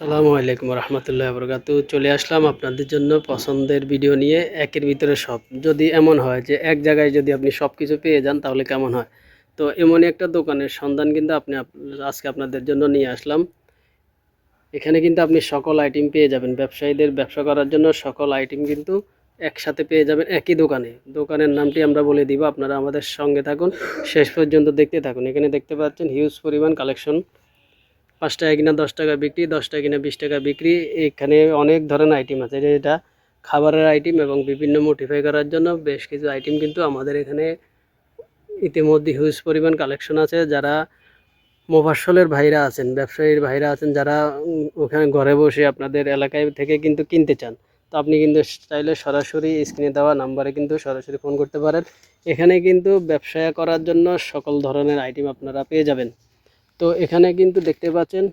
সালামু আলাইকুম রহমতুল্লাহ বরকাতু চলে আসলাম আপনাদের জন্য পছন্দের ভিডিও নিয়ে, একের ভিতরে সব। যদি এমন হয় যে এক জায়গায় যদি আপনি সব কিছু পেয়ে যান, তাহলে কেমন হয়? তো এমনই একটা দোকানের সন্ধান কিন্তু আপনি আজকে আপনাদের জন্য নিয়ে আসলাম। এখানে কিন্তু আপনি সকল আইটেম পেয়ে যাবেন। ব্যবসায়ীদের ব্যবসা করার জন্য সকল আইটেম কিন্তু একসাথে পেয়ে যাবেন, একই দোকানে। দোকানের নামটি আমরা বলে দিব, আপনারা আমাদের সঙ্গে থাকুন। শেষ পর্যন্ত দেখতে থাকুন। এখানে দেখতে পাচ্ছেন হিউজ পরিমাণ কালেকশন পাঁচ টাকা কিনা দশ টাকা বিক্রি, দশ টাকা কিনা বিশ টাকা বিক্রি, এখানে অনেক ধরনের আইটেম আছে। যেটা খাবারের আইটেম এবং বিভিন্ন মোটিফাই করার জন্য বেশ কিছু আইটেম কিন্তু আমাদের এখানে ইতিমধ্যে হিউজ পরিমাণ কালেকশন আছে। যারা মোফাসলের ভাইরা আছেন, ব্যবসায়ীর ভাইরা আছেন, যারা ওখানে ঘরে বসে আপনাদের এলাকায় থেকে কিন্তু কিনতে চান, তো আপনি কিন্তু চাইলে সরাসরি স্ক্রিনে দেওয়া নাম্বারে কিন্তু সরাসরি ফোন করতে পারেন। এখানে কিন্তু ব্যবসা করার জন্য সকল ধরনের আইটেম আপনারা পেয়ে যাবেন। তো এখানে কিন্তু দেখতে পাচ্ছেন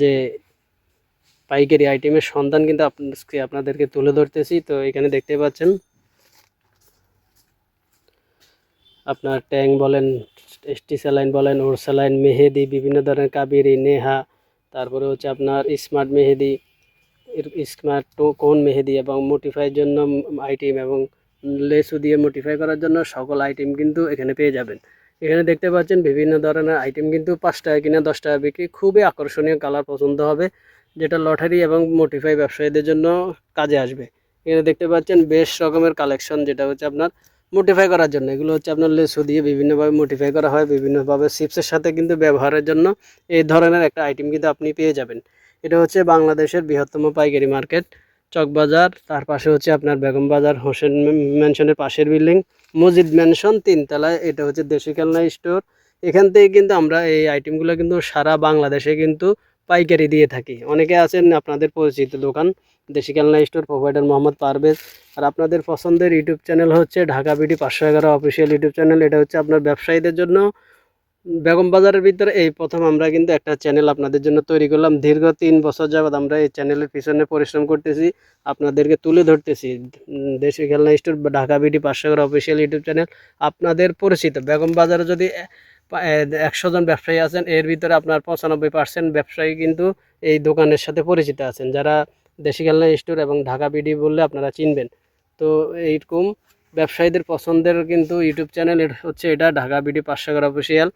যে পাইকারি আইটেমের সন্ধান কিন্তু আপনাদেরকে আপনাদেরকে তুলে ধরতেছি। তো এখানে দেখতে পাচ্ছেন আপনার ট্যাং বলেন এসটি স্যালাইন বলেন ওর স্যালাইন, মেহেদি, বিভিন্ন ধরনের কাবেরি, নেহা, তারপরে হচ্ছে আপনার স্মার্ট মেহেদি স্মার্ট কোন মেহেদি এবং মোটিফাইয়ের জন্য আইটেম এবং লেসু দিয়ে মোটিফাই করার জন্য সকল আইটেম কিন্তু এখানে পেয়ে যাবেন। এখানে দেখতে পাচ্ছেন বিভিন্ন ধরনের আইটেম কিন্তু পাঁচ টাকা কিনা দশ টাকা বিক্রি, খুবই আকর্ষণীয় কালার পছন্দ হবে, যেটা লটারি এবং মোটিফাই ব্যবসায়ীদের জন্য কাজে আসবে। এখানে দেখতে পাচ্ছেন বেশ রকমের কালেকশন যেটা হচ্ছে আপনার মোটিফাই করার জন্য। এগুলো হচ্ছে আপনার লেসু দিয়ে বিভিন্নভাবে মোটিফাই করা হয়, বিভিন্নভাবে চিপসের সাথে কিন্তু ব্যবহারের জন্য এই ধরনের একটা আইটেম কিন্তু আপনি পেয়ে যাবেন। এটা হচ্ছে বাংলাদেশের বৃহত্তম পাইকারি মার্কেট চকবাজার তার পাশে হচ্ছে আপনার বেগম বাজার, হোসেন ম্যানশনের পাশের বিল্ডিং, মসজিদ ম্যানশন তিনতলায় এটা হচ্ছে দেশি খেলনা স্টোর। এখান থেকে কিন্তু আমরা এই আইটেমগুলো কিন্তু সারা বাংলাদেশে কিন্তু পাইকারি দিয়ে থাকি। অনেকে আছেন আপনাদের পরিচিত দোকান, দেশি খেলনা স্টোর, প্রোভাইডার মোহাম্মদ পারভেজ। আর আপনাদের পছন্দের ইউটিউব চ্যানেল হচ্ছে ঢাকা বিডি পাঁচশো এগারো অফিসিয়াল ইউটিউব চ্যানেল, এটা হচ্ছে আপনার ব্যবসায়ীদের জন্য বেগম বাজারের ভিতরে এই প্রথম আমরা কিন্তু একটা চ্যানেল আপনাদের জন্য তৈরি করলাম। দীর্ঘ তিন বছর যাবৎ আমরা এই চ্যানেলের পিছনে পরিশ্রম করতেছি, আপনাদেরকে তুলে ধরতেছি। দেশি খেলনা স্টোর ঢাকা বিডি পাঁচশো এগারো অফিসিয়াল ইউটিউব চ্যানেল আপনাদের পরিচিত বেগম বাজারে যদি একশো জন ব্যবসায়ী আছেন, এর ভিতরে আপনার পঁচানব্বই পার্সেন্ট ব্যবসায়ী কিন্তু এই দোকানের সাথে পরিচিত আছেন। যারা দেশি খেলনা স্টোর এবং ঢাকা বিডি বললে আপনারা চিনবেন। তো এইরকম ব্যবসায়ীদের পছন্দের কিন্তু ইউটিউব চ্যানেল হচ্ছে এটা, ঢাকা বিডি পাঁচশো এগারো অফিসিয়াল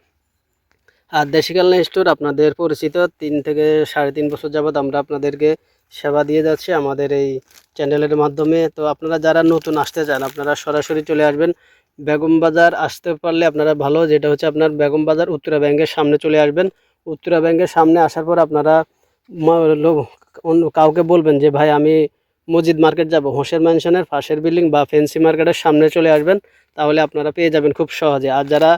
আর দেশি খেলনা স্টোর আপনাদের পরিচিত। তিন থেকে সাড়ে তিন বছর যাবৎ আমরা আপনাদেরকে সেবা দিয়ে যাচ্ছি আমাদের এই চ্যানেলের মাধ্যমে। তো আপনারা যারা নতুন আসতে চান, আপনারা সরাসরি চলে আসবেন। বেগম বাজার আসতে পারলে আপনারা ভালো, যেটা হচ্ছে আপনার বেগম বাজার উত্তরা ব্যাংকের সামনে চলে আসবেন। উত্তরা ব্যাংকের সামনে আসার পর আপনারা কাউকে বলবেন যে, ভাই, আমি মসজিদ মার্কেট যাব। হোসেন ম্যানশনের পাশের বিল্ডিং বা ফেন্সি মার্কেটের সামনে চলে আসবেন। তাহলে আপনারা পেয়ে যাবেন খুব সহজে। আর যারা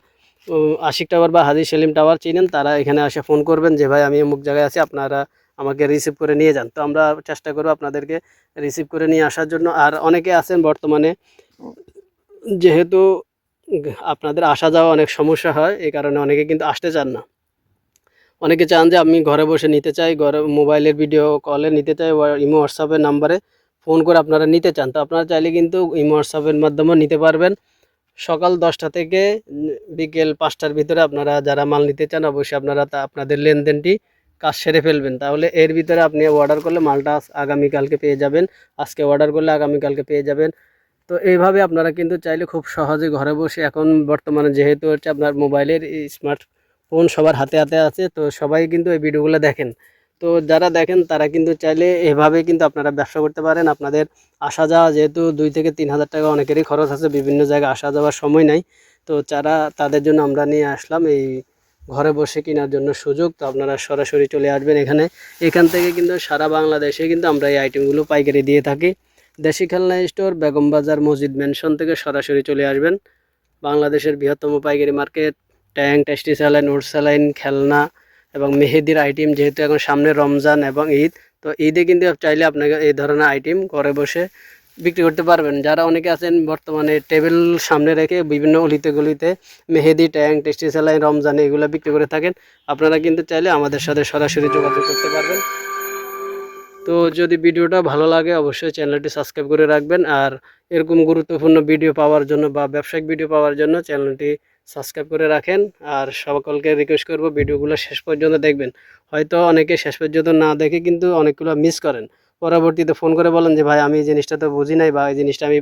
আশিক টাওয়ার বা হাজি সেলিম টাওয়ার চিনেন, তারা এখানে এসে ফোন করবেন যে, ভাই, আমি অমুক জায়গায় আছি, আপনারা আমাকে রিসিভ করে নিয়ে যান। তো আমরা চেষ্টা করব আপনাদেরকে রিসিভ করে নিয়ে আসার জন্য। আর অনেকে আছেন বর্তমানে, যেহেতু আপনাদের আসা যাওয়া অনেক সমস্যা হয়, এই কারণে অনেকে কিন্তু আসতে চান না। অনেকে চান যে, আমি ঘরে বসে নিতে চাই, ঘরে মোবাইলের ভিডিও কলে নিতে চাই ইমো, হোয়াটসঅ্যাপের নাম্বারে ফোন করে আপনারা নিতে চান। তো আপনারা চাইলে কিন্তু ইমো, হোয়াটসঅ্যাপের মাধ্যমেও নিতে পারবেন। সকাল দশটা থেকে বিকেল পাঁচটার ভিতরে আপনারা যারা মাল নিতে চান, অবশ্যই আপনারা তা আপনাদের লেনদেনটি কাজ সেরে ফেলবেন। তাহলে এর ভিতরে আপনি অর্ডার করলে মালটা আগামীকালকে পেয়ে যাবেন। আজকে অর্ডার করলে আগামীকালকে পেয়ে যাবেন। তো এইভাবে আপনারা কিন্তু চাইলে খুব সহজে ঘরে বসে এখন বর্তমানে যেহেতু হচ্ছে আপনার মোবাইলের স্মার্টফোন সবার হাতে হাতে আছে, তো সবাই কিন্তু এই ভিডিওগুলো দেখেন। তো যারা দেখেন, তারা কিন্তু চাইলে এভাবে কিন্তু আপনারা ব্যবসা করতে পারেন। আপনাদের আসা যাওয়া যেহেতু দুই থেকে তিন হাজার টাকা অনেকেরই খরচ আছে, বিভিন্ন জায়গায় আসা যাওয়ার সময় নাই। তো যারা, তাদের জন্য আমরা নিয়ে আসলাম এই ঘরে বসে কেনার জন্য সুযোগ। তো আপনারা সরাসরি চলে আসবেন এখানে। এখান থেকে কিন্তু সারা বাংলাদেশে কিন্তু আমরা এই আইটেমগুলো পাইকারি দিয়ে থাকি। দেশি খেলনা স্টোর বেগম বাজার, মসজিদ ম্যানশন থেকে সরাসরি চলে আসবেন। বাংলাদেশের বৃহত্তম পাইকারি মার্কেট ট্যাং, টেস্টি স্যালাইন ওট স্যালাইন, খেলনা এবং মেহেদির আইটেম যেহেতু এখন সামনে রমজান এবং ঈদ, তো ঈদে কিন্তু চাইলে আপনাকে এই ধরনের আইটেম ঘরে বসে বিক্রি করতে পারবেন। যারা অনেকে আছেন বর্তমানে টেবিল সামনে রেখে বিভিন্ন অলিতে গলিতে মেহেদি, ট্যাং, টেস্টি স্যালাইন রমজান এগুলো বিক্রি করে থাকেন, আপনারা কিন্তু চাইলে আমাদের সাথে সরাসরি যোগাযোগ করতে পারবেন। তো যদি ভিডিওটা ভালো লাগে, অবশ্যই চ্যানেলটি সাবস্ক্রাইব করে রাখবেন। আর এরকম গুরুত্বপূর্ণ ভিডিও পাওয়ার জন্য বা ব্যবসায়িক ভিডিও পাওয়ার জন্য চ্যানেলটি সাবস্ক্রাইব করে রাখেন। আর সকলকে রিকোয়েস্ট করব ভিডিওগুলো শেষ পর্যন্ত দেখবেন। হয়তো অনেকে শেষ পর্যন্ত না দেখে কিন্তু অনেকগুলো মিস করেন। পরবর্তীতে ফোন করে বলেন যে, ভাই, আমি এই জিনিসটা তো বুঝি নাই বা এই জিনিসটা আমি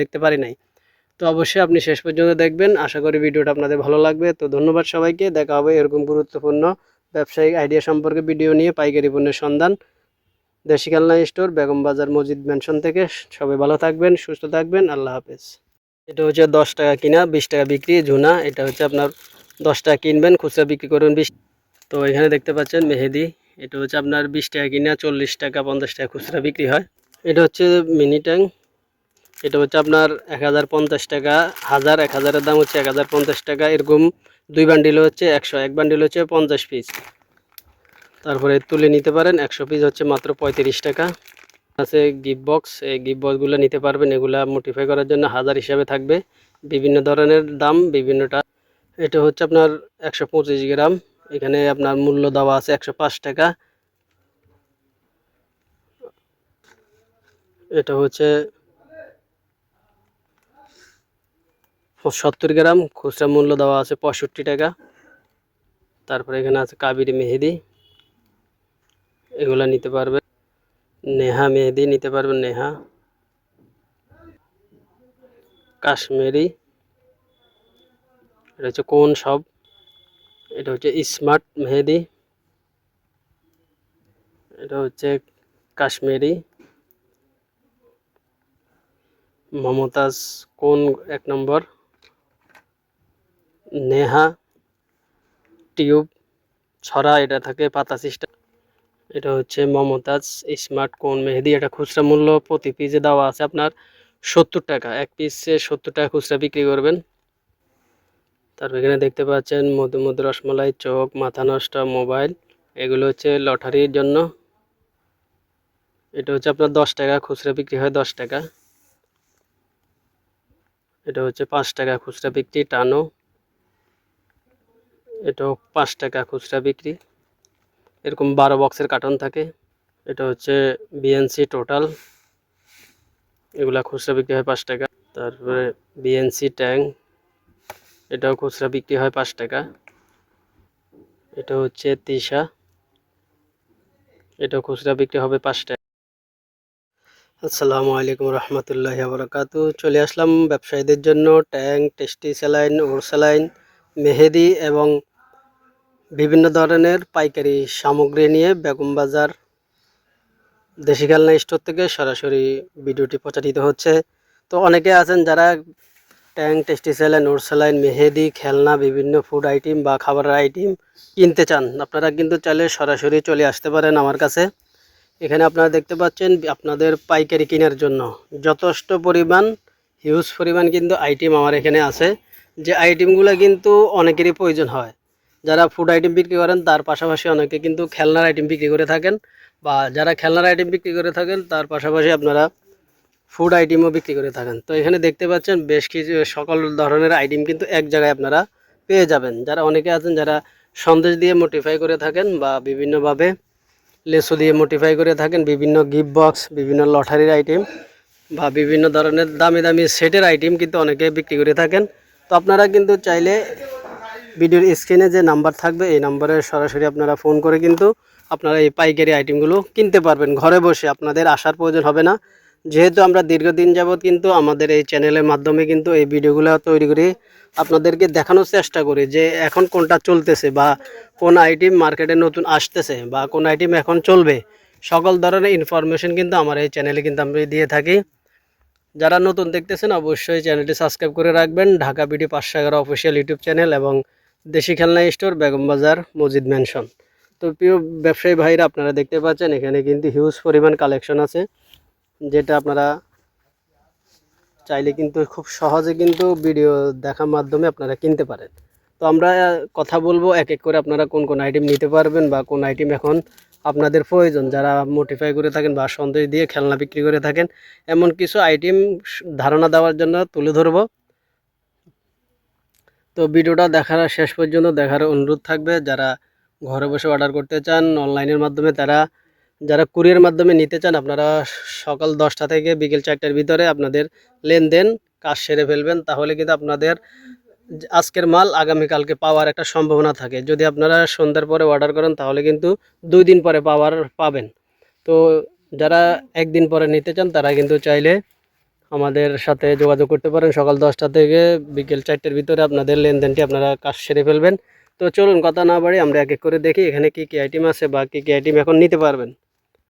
দেখতে পারি নাই। তো অবশ্যই আপনি শেষ পর্যন্ত দেখবেন। আশা করি ভিডিওটা আপনাদের ভালো লাগবে। তো ধন্যবাদ সবাইকে। দেখা হবে এরকম গুরুত্বপূর্ণ ব্যবসায়িক আইডিয়া সম্পর্কে ভিডিও নিয়ে পাইকারি পণ্যের সন্ধান। দেশি খেলনা স্টোর বেগম বাজার মসজিদ ম্যানশন থেকে। সবাই ভালো থাকবেন, সুস্থ থাকবেন। আল্লাহ হাফেজ। এটা হচ্ছে দশ টাকা কিনা, বিশ টাকা বিক্রি, ঝুনা। এটা হচ্ছে আপনার দশ টাকা কিনবেন, খুচরা বিক্রি করবেন বিশ তো এখানে দেখতে পাচ্ছেন মেহেদি। এটা হচ্ছে আপনার বিশ টাকা কিনা, চল্লিশ টাকা, পঞ্চাশ টাকা খুচরা বিক্রি হয়। এটা হচ্ছে মিনি ট্যাঙ্ক এটা হচ্ছে আপনার এক হাজার পঞ্চাশ টাকা, হাজার এক হাজারের দাম হচ্ছে এক হাজার পঞ্চাশ টাকা। এরকম দুই বান্ডিল হচ্ছে একশো, এক বান্ডিল হচ্ছে পঞ্চাশ পিস। তারপরে তুলে নিতে পারেন, একশো পিস হচ্ছে মাত্র পঁয়ত্রিশ টাকা। আছে গিফট বক্স এই গিফট বক্সগুলো নিতে পারবেন। এগুলা মোটিফাই করার জন্য হাজার হিসাবে থাকবে। বিভিন্ন ধরনের দাম বিভিন্নটা এটা হচ্ছে আপনার একশো পঁচিশ গ্রাম। এখানে আপনার মূল্য দেওয়া আছে একশো পাঁচ টাকা। এটা হচ্ছে সত্তর গ্রাম। খুচরা মূল্য দেওয়া আছে পঁয়ষট্টি টাকা। তারপরে এখানে আছে কাবেরি মেহেদি। এগুলা নিতে পারবে। নেহা মেহেদি নিতে পারবেন, নেহা। কাশ্মীরি। এটা হচ্ছে কোন সব? এটা হচ্ছে স্মার্ট মেহেদি। এটা হচ্ছে কাশ্মীরি। মমতাজ কোন এক নম্বর? নেহা। টিউব, ছড়া, এটা থাকে পাতা সিস্টেম। এটা হচ্ছে মমতাজ স্মার্ট কোন মেহেদি, এটা খুচরা মূল্য প্রতি পিসে দেওয়া আছে আপনার সত্তর টাকা। এক পিসে সত্তর টাকা খুচরা বিক্রি করবেন। তারপর এখানে দেখতে পাচ্ছেন মধু মধু রসমালাই, চোখ, মাথা নষ্ট, মোবাইল, এগুলো হচ্ছে লটারির জন্য। এটা হচ্ছে আপনার দশ টাকা, খুচরা বিক্রি হয় দশ টাকা। এটা হচ্ছে পাঁচ টাকা খুচরা বিক্রি, টানো। এটাও পাঁচ টাকা খুচরা বিক্রি। এরকম বারো বক্সের কার্টন থাকে। এটা হচ্ছে বিএনসি টোটাল এগুলা খুচরা বিক্রি হয় পাঁচ টাকা। তারপরে বিএনসি ট্যাং এটাও খুচরা বিক্রি হয় পাঁচ টাকা। এটা হচ্ছে তিশা। এটাও খুচরা বিক্রি হবে পাঁচ টাকা। আসসালামু আলাইকুম রহমতুল্লাহ বরকাতু চলে আসলাম ব্যবসায়ীদের জন্য। ট্যাঙ্ক টেস্টি স্যালাইন ওর স্যালাইন মেহেদি এবং বিভিন্ন ধরনের পাইকারি সামগ্রী নিয়ে বেগম বাজার দেশি খেলনা স্টোর থেকে সরাসরি ভিডিওটি প্রচারিত হচ্ছে। তো অনেকে আছেন যারা ট্যাঙ্ক টেস্টি স্যালাইন ওর স্যালাইন মেহেদি, খেলনা, বিভিন্ন ফুড আইটেম বা খাবারের আইটেম কিনতে চান, আপনারা কিন্তু চাইলে সরাসরি চলে আসতে পারেন আমার কাছে। এখানে আপনারা দেখতে পাচ্ছেন আপনাদের পাইকারি কেনার জন্য যথেষ্ট পরিমাণ হিউজ পরিমাণ কিন্তু আইটেম আমার এখানে আছে। যে আইটেমগুলো কিন্তু অনেকেরই প্রয়োজন হয়। যারা ফুড আইটেম বিক্রি করেন, তার পাশাপাশি অনেকে কিন্তু খেলনার আইটেম বিক্রি করে থাকেন বা যারা খেলনার আইটেম বিক্রি করে থাকেন, তার পাশাপাশি আপনারা ফুড আইটেমও বিক্রি করে থাকেন। তো এখানে দেখতে পাচ্ছেন বেশ কিছু সকল ধরনের আইটেম কিন্তু এক জায়গায় আপনারা পেয়ে যাবেন। যারা অনেকে আছেন যারা সন্দেশ দিয়ে মোটিফাই করে থাকেন বা বিভিন্নভাবে লেসো দিয়ে মোটিফাই করে থাকেন, বিভিন্ন গিফট বক্স বিভিন্ন লটারির আইটেম বা বিভিন্ন ধরনের দামি দামি সেটের আইটেম কিন্তু অনেকে বিক্রি করে থাকেন। তো আপনারা কিন্তু চাইলে ভিডিওর স্ক্রিনে যে নাম্বার থাকবে, এই নাম্বারে সরাসরি আপনারা ফোন করে কিন্তু আপনারা এই পাইকারি আইটেমগুলো কিনতে পারবেন। ঘরে বসে আপনাদের আসার প্রয়োজন হবে না। যেহেতু আমরা দীর্ঘদিন যাবৎ কিন্তু আমাদের এই চ্যানেলের মাধ্যমে কিন্তু এই ভিডিওগুলো তৈরি করে আপনাদেরকে দেখানোর চেষ্টা করি যে এখন কোনটা চলতেছে বা কোন আইটেম মার্কেটে নতুন আসতেছে বা কোন আইটেম এখন চলবে। সকল ধরনের ইনফরমেশন কিন্তু আমার এই চ্যানেলে কিন্তু আমি দিয়ে থাকি। যারা নতুন দেখতেছেন, অবশ্যই চ্যানেলটি সাবস্ক্রাইব করে রাখবেন। ঢাকা বিডি পাঁচশো এগারো অফিসিয়াল ইউটিউব চ্যানেল এবং দেশি খেলনা স্টোর, বেগম বাজার মসজিদ ম্যানশন তো প্রিয় ব্যবসায়ী ভাইরা, আপনারা দেখতে পাচ্ছেন, এখানে কিন্তু হিউজ পরিমাণ কালেকশন আছে, যেটা আপনারা চাইলে কিন্তু খুব সহজে কিন্তু ভিডিও দেখার মাধ্যমে আপনারা কিনতে পারেন। তো আমরা কথা বলব, এক এক করে আপনারা কোন কোন আইটেম নিতে পারবেন বা কোন আইটেম এখন আপনাদের প্রয়োজন। যারা মোটিফাই করে থাকেন বা সন্দেশ দিয়ে খেলনা বিক্রি করে থাকেন, এমন কিছু আইটেম ধারণা দেওয়ার জন্য তুলে ধরবো। তো ভিডিওটা দেখার শেষ পর্যন্ত দেখার অনুরোধ থাকবে। যারা ঘরে বসে অর্ডার করতে চান অনলাইনের মাধ্যমে তারা, যারা কুরিয়ার মাধ্যমে নিতে চান, আপনারা সকাল দশটা থেকে বিকেল চারটার ভিতরে আপনাদের লেনদেন কাজ সেরে ফেলবেন। তাহলে কিন্তু আপনাদের আজকের মাল আগামীকালকে পাওয়ার একটা সম্ভাবনা থাকে। যদি আপনারা সন্ধ্যার পরে অর্ডার করেন, তাহলে কিন্তু দুই দিন পরে পাওয়ার পাবেন। তো যারা একদিন পরে নিতে চান, তারা কিন্তু চাইলে আমাদের সাথে যোগাযোগ করতে পারেন। সকাল দশটা থেকে বিকেল চারটের ভিতরে আপনাদের লেনদেনটি আপনারা কাজ সেরে ফেলবেন। তো চলুন, কথা না বাড়ি আমরা এক এক করে দেখি এখানে কী কী আইটেম আছে বা কী কী আইটেম এখন নিতে পারবেন।